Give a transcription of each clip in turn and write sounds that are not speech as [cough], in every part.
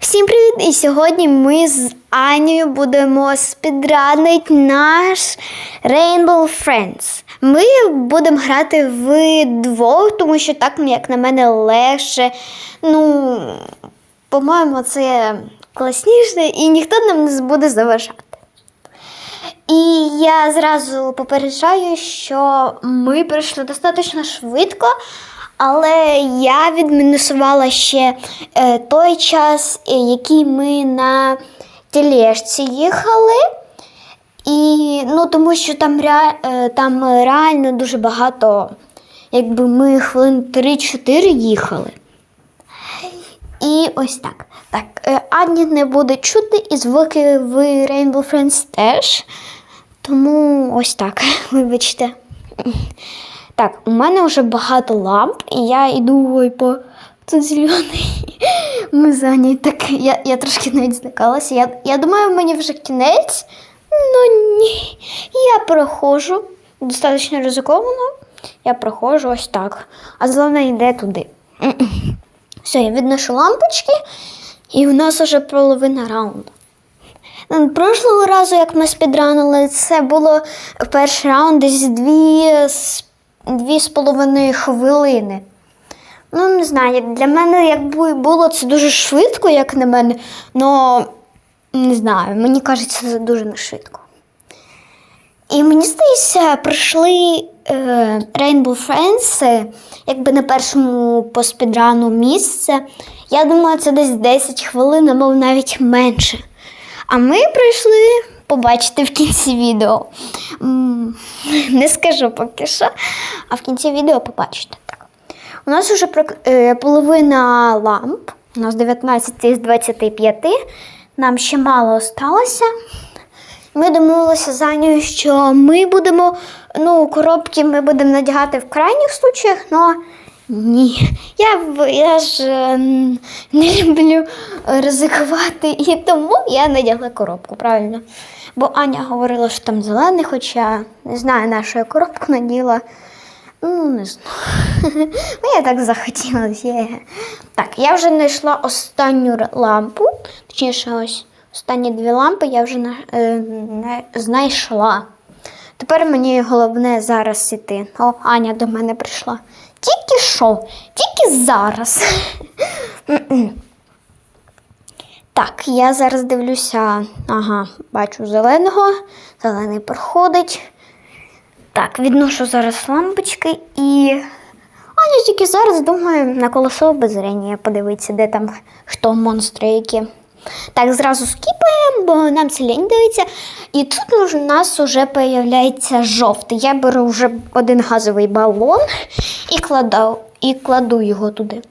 Всім привіт! І сьогодні ми з Анією будемо спідранити наш Rainbow Friends. Ми будемо грати вдвох, тому що так, як на мене, легше. Ну, по-моєму, це класніше і ніхто нам не буде заважати. І я зразу попереджаю, що ми пройшли достатньо швидко, але я відмінусувала ще е, той час, е, який ми на тележці їхали. І, ну, тому що там, е, там реально дуже багато, якби ми хвилин 3-4 їхали. І ось так. Так, Ані не буде чути, і звуки в Rainbow Friends теж. Тому ось так, [laughs] вибачте. Так, у мене вже багато ламп, і я йду ой, по тут зелений. [laughs] Ми зайняті. Так, я, я трошки навіть злякалася. Я, я думаю, мені вже кінець. Ну ні. Я проходжу. Достатньо ризиковано. Я проходжу ось так. А зелена йде туди. [clears throat] Все, я відношу лампочки, і у нас вже половина раунду. Ну, Прошлого разу, як ми спідранили, це було перший раунд десь дві, з- дві з половиною хвилини. Ну, не знаю, для мене якби було це дуже швидко, як на мене, але не знаю, мені кажеться, це дуже не швидко. І мені здається, прийшли е, Rainbow Friends, е, якби на першому по спідрану місце. Я думаю, це десь 10 хвилин або навіть менше. А ми прийшли побачити в кінці відео. Не скажу поки що, а в кінці відео побачите. Так. У нас вже е, половина ламп, у нас 19 з 25. Нам ще мало осталося. Ми домовилися з Анею, що ми будемо, ну, коробки ми будемо надягати в крайніх случаях, але ні. Я, я ж е, не люблю ризикувати, і тому я надягла коробку, правильно. Бо Аня говорила, що там зелений, хоча не знаю, на що я коробку наділа. Ну, не знаю. [laughs] Ну, я так захотілося. Я- Так, я вже знайшла останню лампу. Точніше, ось останні дві лампи я вже е, не- знайшла. Тепер мені головне зараз іти. О, Аня до мене прийшла. Тільки що, тільки зараз. [laughs] Так, я зараз дивлюся. Ага, бачу зеленого. Зелений проходить. Так, відношу зараз лампочки і. Аня тільки зараз думаю на колесо обозрення подивитися, де там хто монстри які. Так, зразу скіпаємо, бо нам це лінь дивиться. І тут у нас вже появляється жовтий. Я беру вже один газовий балон і кладу, і кладу його туди.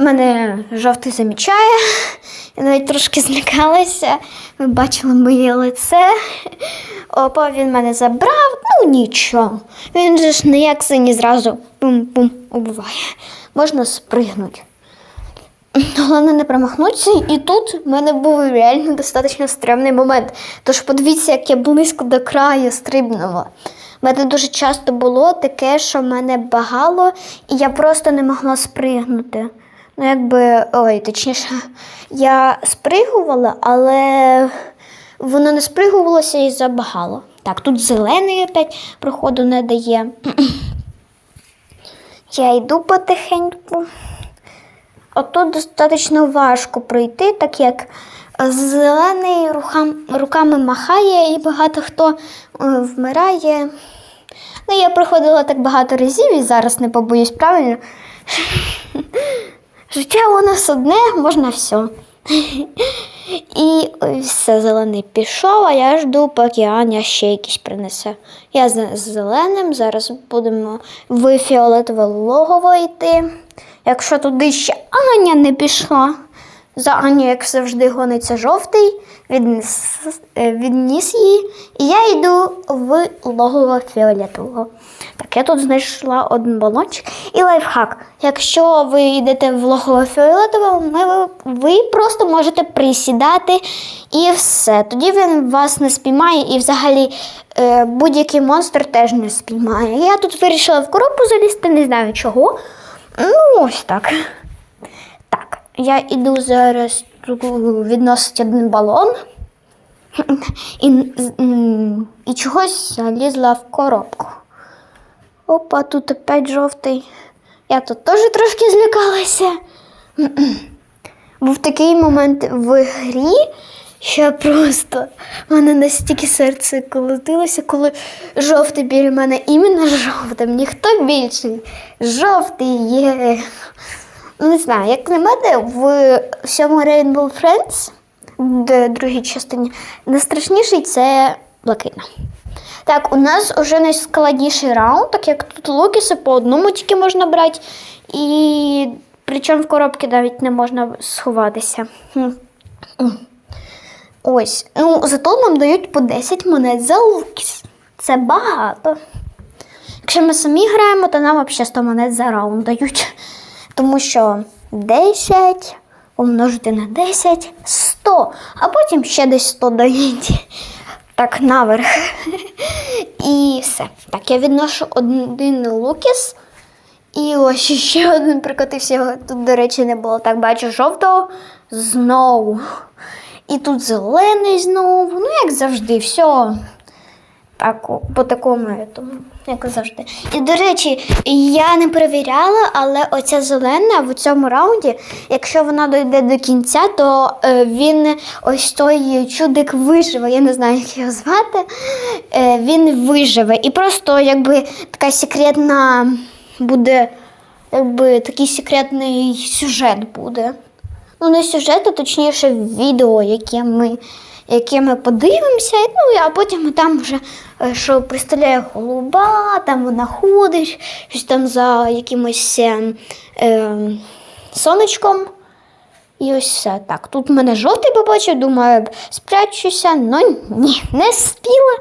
Мене жовтий замічає. Я навіть трошки злякалася. Ви бачили моє лице. Опа, він мене забрав, ну нічого. Він же ж не як сині зразу пум-пум убиває. Можна спригнути. Головне не промахнутися, і тут в мене був реально достатньо стрімний момент. Тож подивіться, як я близько до краю стрибнула. У мене дуже часто було таке, що мене багало, і я просто не могла спригнути. Ну, якби, ой, точніше, я спригувала, але воно не спригувалося і забагало. Так, тут зелений опять проходу не дає. [clears throat] Я йду потихеньку. Отут достатньо важко пройти, так як зелений рукам, руками махає і багато хто е, вмирає. Ну, я проходила так багато разів і зараз не побоюсь, правильно? [laughs] Життя у нас одне, можна все. І все, зелений пішов, а я жду, поки Аня ще якийсь принесе. Я з зеленим, зараз будемо в фіолетове логово йти. Якщо туди ще Аня не пішла, за Аню, як завжди, гониться жовтий, відніс, відніс її, і я йду в логово фіолетового. Так, я тут знайшла один балончик. І лайфхак. Якщо ви йдете в ми- ви просто можете присідати і все. Тоді він вас не спіймає і взагалі е, будь-який монстр теж не спіймає. Я тут вирішила в коробку залізти, не знаю чого. Ну, ось так. Так, я іду зараз відносить один балон [laughs] і, і чогось залізла в коробку. Опа, тут опять жовтий. Я тут теж трошки злякалася. [clears throat] Був такий момент в грі, що просто в мене настільки серце колотилося, коли жовтий біля мене іменно жовтим, ніхто більший. Жовтий є. Не знаю, як на мене, в всьому Rainbow Friends, в другій частині, найстрашніший це блакитна. Так, у нас вже найскладніший раунд, так як тут лукіси по одному тільки можна брати, і причому в коробці навіть не можна сховатися. Ось. Ну, зато нам дають по 10 монет за лукіс. Це багато. Якщо ми самі граємо, то нам взагалі 100 монет за раунд дають. Тому що 10 умножити на 10 100, а потім ще десь 100 дають. Так, наверх. [laughs] І все. Так, я відношу один лукіс. І ось ще один прикотився. Його Тут, до речі, не було. Так, бачу, жовтого знову. І тут зелений знову. Ну, як завжди, все. Так, по такому, етому, як завжди. І, до речі, я не перевіряла, але оця зелена в цьому раунді, якщо вона дойде до кінця, то е, він ось той чудик виживе. Я не знаю, як його звати. Е, він виживе. І просто якби така секретна буде, якби такий секретний сюжет буде. Ну, не сюжет, а точніше відео, яке ми, яке ми подивимося, ну, а потім там вже е, що представляє голуба, там вона ходить, щось там за якимось е, е, сонечком. І ось все так. Тут мене жовтий побачив, думаю, спрячуся, ну ні, не спіла.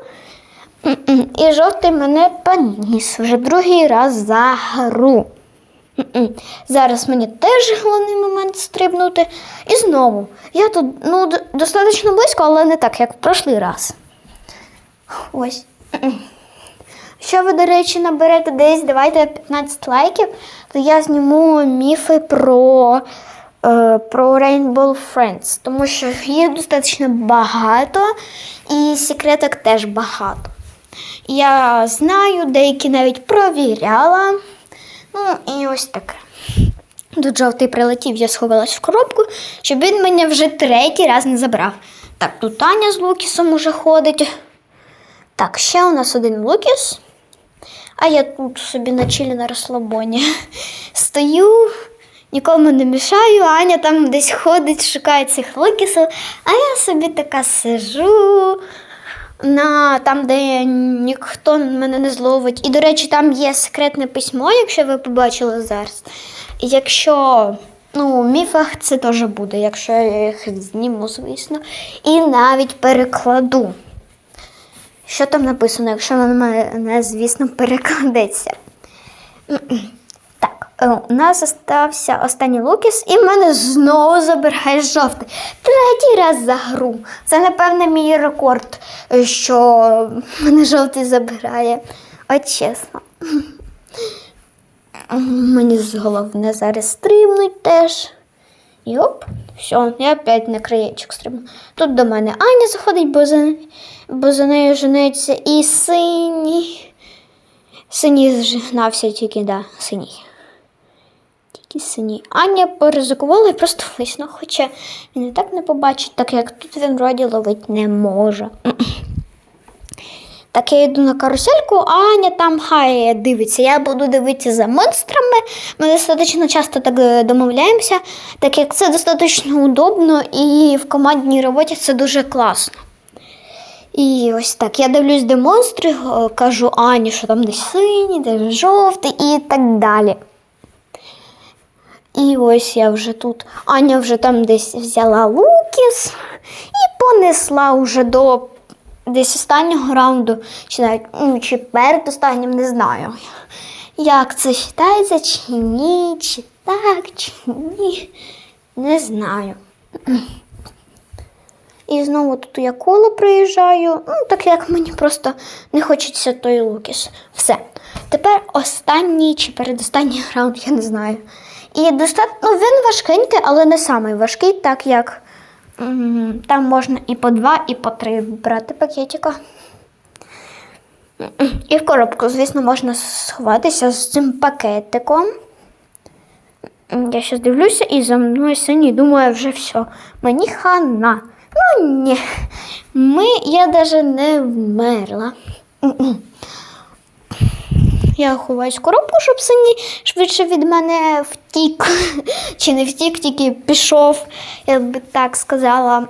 І жовтий мене поніс вже другий раз за гру. Зараз мені теж головний момент стрибнути. І знову. Я тут ну, достатньо близько, але не так, як в прошлий раз. Ось. Якщо ви, до речі, наберете десь, давайте 15 лайків, то я зніму міфи про, е, про Rainbow Friends, тому що їх достатньо багато, і секреток теж багато. Я знаю, деякі навіть провіряла. Ну, і ось таке. Тут жовтий прилетів, я сховалась в коробку, щоб він мене вже третій раз не забрав. Так, тут Таня з Лукісом уже ходить. Так, ще у нас один Лукіс. А я тут собі на чилі на розслабоні. [laughs] Стою, нікому не мішаю, Аня там десь ходить, шукає цих лукісів, а я собі така сижу. На там, де ніхто мене не зловить. І, до речі, там є секретне письмо, якщо ви побачили зараз. Якщо ну, в міфах це теж буде, якщо я їх зніму, звісно, і навіть перекладу. Що там написано, якщо на мене, звісно, перекладеться. Е, у нас залишився останній лукіс, і в мене знову забирає жовтий. Третій раз за гру. Це, напевне, мій рекорд, е, що мене жовтий забирає. От чесно. [laughs] Мені головне зараз стрибнуть теж. І оп, все, я опять на краєчок стрибну. Тут до мене Аня заходить, бо за, бо за нею женеться і синій. Синій зжигнався тільки, да, синій. Синій. Аня поризикувала і просто висну, хоча він і так не побачить, так як тут він вроді ловить не може. Так я йду на карусельку, а Аня там хай дивиться. Я буду дивитися за монстрами. Ми достатньо часто так е, домовляємося, так як це достатньо удобно і в командній роботі це дуже класно. І ось так. Я дивлюсь, де монстри, е, кажу Ані, що там десь синій, десь жовтий і так далі. І ось я вже тут. Аня вже там десь взяла лукіс і понесла вже до десь останнього раунду, чи навіть ну, чи перед останнім, не знаю. Як це вважається, чи ні, чи так, чи ні. Не знаю. І знову тут я коло приїжджаю, ну, так як мені просто не хочеться той лукіс. Все. Тепер останній чи передостанній раунд, я не знаю. І достатньо ну, він важкенький, але не самий важкий, так як Там можна і по два, і по три брати пакетика. І в коробку, звісно, можна сховатися з цим пакетиком. Я зараз дивлюся і за мною синій думаю, вже все. Мені хана. Ну ні. Ми, я навіть не вмерла. Я ховаюсь коробку, щоб синій швидше від мене втік. [laughs] Чи не втік, тільки пішов, я би так сказала.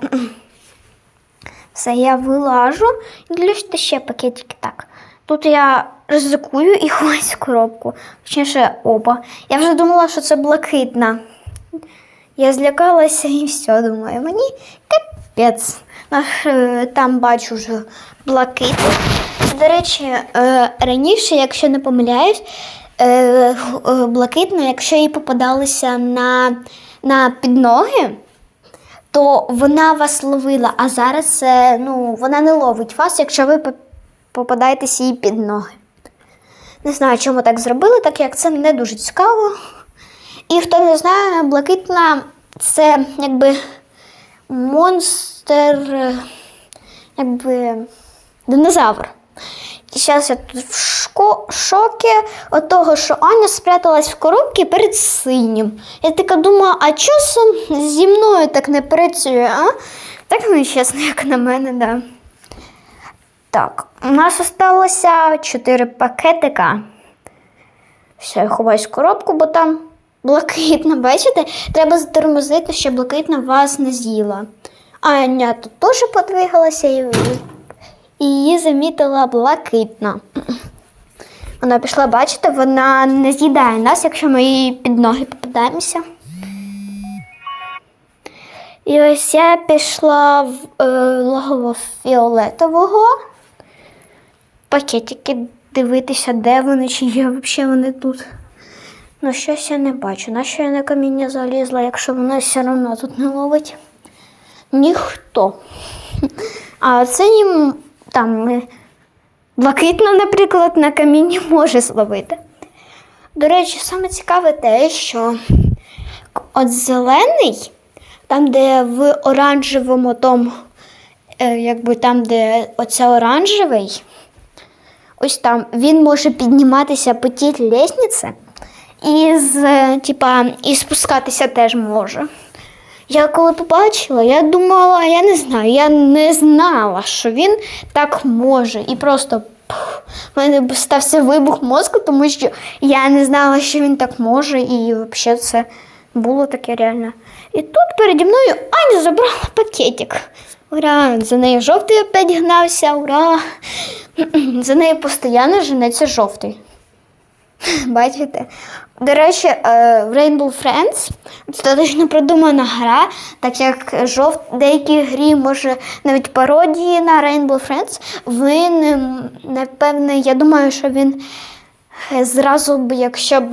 [clears throat] Все, я вилажу і ще пакетики так. Тут я ризикую і [laughs] ховаюсь в коробку. Точніше, оба. Я вже думала, що це блакитна. Я злякалася і все, думаю, мені капець. Е, Там бачу вже блакитну. До речі, е, раніше, якщо не помиляюсь, е, е, блакитна, якщо їй попадалися на, на підноги, то вона вас ловила, а зараз ну, вона не ловить вас, якщо ви по- попадаєтесь їй під ноги. Не знаю, чому так зробили, так як це не дуже цікаво. І хто не знає, блакитна це якби монстр, якби динозавр. І зараз я тут в шко- шокі від того, що Аня спряталась в коробці перед синім. Я така думаю, а часом зі мною так не працює, а? Так нечесно, як на мене, да. Так, у нас залишилося 4 пакетика. Все, я ховаюсь в коробку, бо там блакитна, бачите? Треба затормозити, щоб блакитна вас не з'їла. Аня тут теж подвигалася і, і її замітила блакитна. Вона пішла, бачите, вона не з'їдає нас, якщо ми їй під ноги попадаємося. І ось я пішла в е, логово фіолетового пакетики дивитися, де вони, чи є взагалі вони тут. Ну, щось я не бачу. На що я на каміння залізла, якщо воно все одно тут не ловить? Ніхто. А це їм там е, блакитна, наприклад, на камінні може зловити. До речі, саме цікаве те, що от зелений, там, де в оранжевому тому, е, якби там, де оце оранжевий, ось там він може підніматися по тій лестниці і, е, типа, і спускатися теж може. Я коли побачила, я думала, я не знаю, я не знала, що він так може. І просто пф, в мене стався вибух мозку, тому що я не знала, що він так може, і взагалі це було таке реально. І тут переді мною Аня забрала пакетик. Ура! За нею жовтий опять гнався, ура! [clears throat] За нею постійно женеться жовтий. [laughs] Бачите? До речі, е, Rainbow Friends точно продумана гра, так як жов... деякі грі, може, навіть пародії на Rainbow Friends, він, напевне, я думаю, що він е, зразу б, якщо б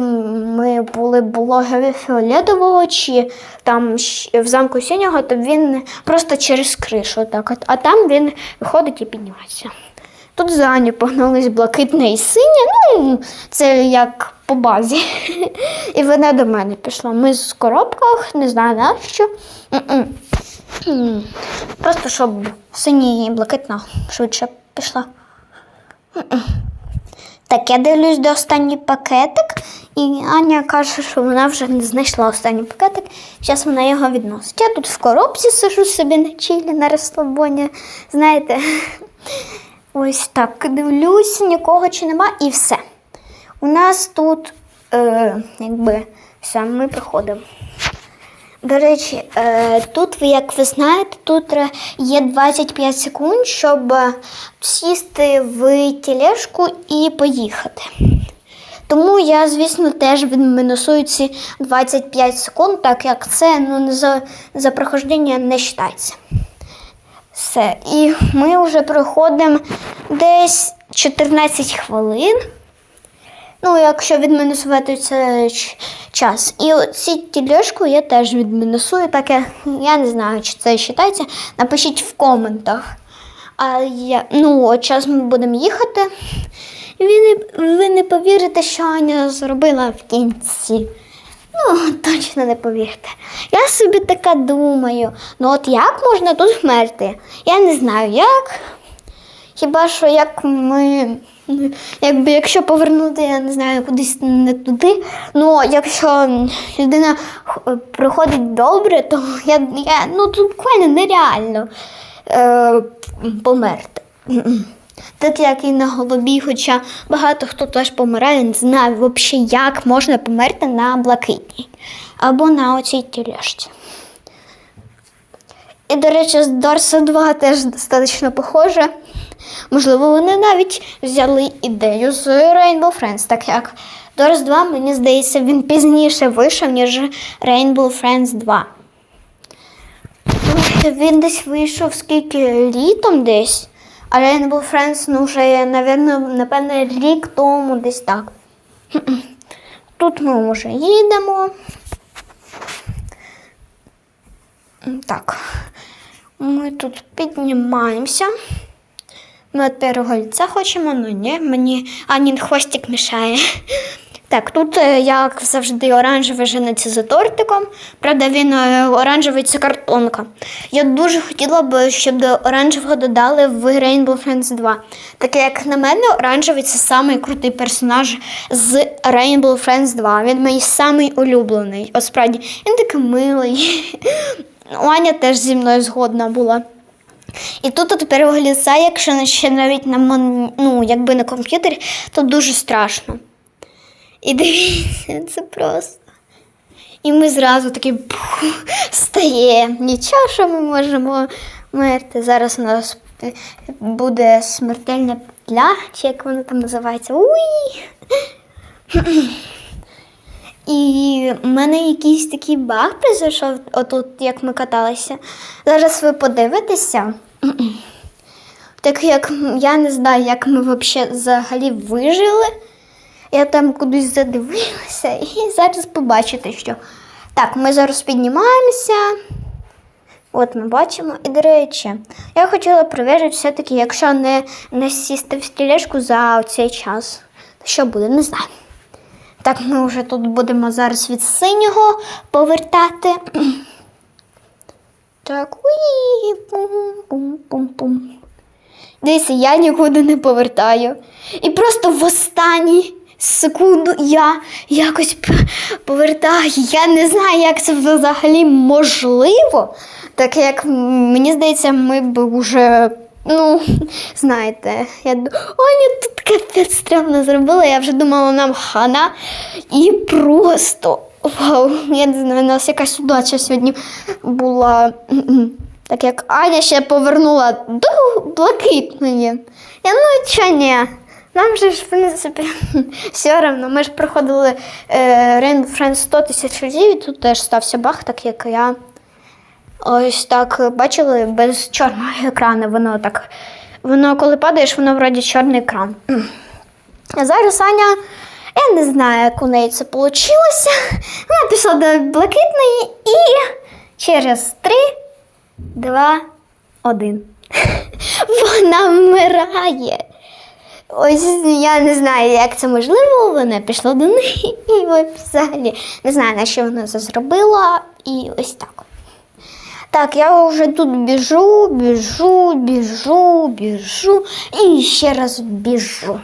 ми були блогери фіолетового чи там в замку синього, то він просто через кришу, так от, а там він виходить і піднімається. Тут за Аню погнались блакитне і синє, ну, це як по базі. І вона до мене пішла. Ми з коробках, не знаю нащо. Просто щоб синя і блакитна швидше пішла. Так, я дивлюсь до останній пакетик, і Аня каже, що вона вже не знайшла останній пакетик. Зараз вона його відносить. Я тут в коробці сижу собі на чилі, на розслабоні. Знаєте, ось так дивлюсь, нікого чи нема, і все. У нас тут, е, якби, все, ми приходимо. До речі, е, тут, як ви знаєте, тут е, є 25 секунд, щоб е, сісти в тележку і поїхати. Тому я, звісно, теж відмінусую ці 25 секунд, так як це ну, за, за прохождення не вважається. Все. І ми вже проходимо десь 14 хвилин. Ну, якщо відмінусувати це час. І оці тілешку я теж відмінусую, так я, я не знаю, чи це вважається. Напишіть в коментах. А я, ну, от час ми будемо їхати. Ви не, ви не повірите, що Аня зробила в кінці. Ну, точно не повірте. Я собі така думаю. Ну от як можна тут вмерти? Я не знаю як. Хіба що як ми. Якби якщо повернути, я не знаю, кудись не туди. Ну, якщо людина приходить добре, то я, я ну тут буквально нереально е, померти. Так як і на голові, хоча багато хто теж помирає, не знаю взагалі, як можна померти на блакитній або на оцій тележці. І, до речі, з Дорса 2 теж достатньо похоже. Можливо, вони навіть взяли ідею з Rainbow Friends, так як Дорс 2, мені здається, він пізніше вийшов, ніж Rainbow Friends 2. Ну, Він десь вийшов скільки літом десь, а Rainbow Friends, ну вже, напевно, напевно, рік тому десь так. [clears throat] Тут ми вже їдемо. Так, ми тут піднімаємося. Ми від першого ліця хочемо, ну ні, мені Анін хвостик мішає. [laughs] Так, тут, е, як завжди, оранжевий жениться за тортиком. Правда, він е, оранжевий це картонка. Я дуже хотіла б, щоб до оранжевого додали в Rainbow Friends 2. Так як на мене, оранжевий це самий крутий персонаж з Rainbow Friends 2. Він мій самий улюблений. О, він такий милий. [laughs] Аня теж зі мною згодна була. І тут от першого якщо ще навіть на ну, якби на комп'ютері, то дуже страшно. І дивіться, це просто. І ми зразу такі пух, стає. Нічого, що ми можемо мерти. Зараз у нас буде смертельна петля, чи як вона там називається. Уй! І в мене якийсь такий баг прийшов, отут, як ми каталися. Зараз ви подивитеся. Так як я не знаю, як ми взагалі вижили. Я там кудись задивилася і зараз побачите, що. Так, ми зараз піднімаємося. От ми бачимо. І, до речі, я хотіла перевірити все-таки, якщо не, не сісти в стілешку за цей час, що буде, не знаю. Так, ми вже тут будемо зараз від синього повертати. [clears throat] Так, уї, пум-пум-пум-пум. Дивіться, я нікуди не повертаю. І просто в останній секунду я якось повертаю. Я не знаю, як це взагалі можливо. Так як мені здається, ми б вже. Ну, [laughs] знаєте, я д- Аня тут капець стрімно зробила. Я вже думала, нам хана. І просто вау, я не знаю, у нас якась удача сьогодні була. [clears throat] Так як Аня ще повернула до блакитної. Я ну чого ні? Нам же ж, в принципі, [laughs] все одно. Ми ж проходили е, Rainbow Friends 100 тисяч разів, і тут теж стався баг, так як я. Ось так бачили без чорного екрану. Воно так. Воно, коли падаєш, воно вроді чорний екран. А зараз Аня, я не знаю, як у неї це вийшло. Вона пішла до блакитної і через три, два, один. [laughs] Вона вмирає. Ось я не знаю, як це можливо. Вона пішла до неї і взагалі не знаю, на що вона це зробила. І ось так. Так, я вже тут біжу, біжу, біжу, біжу і ще раз біжу.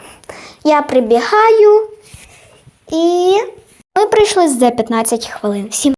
Я прибігаю і ми прийшли за 15 хвилин. Всім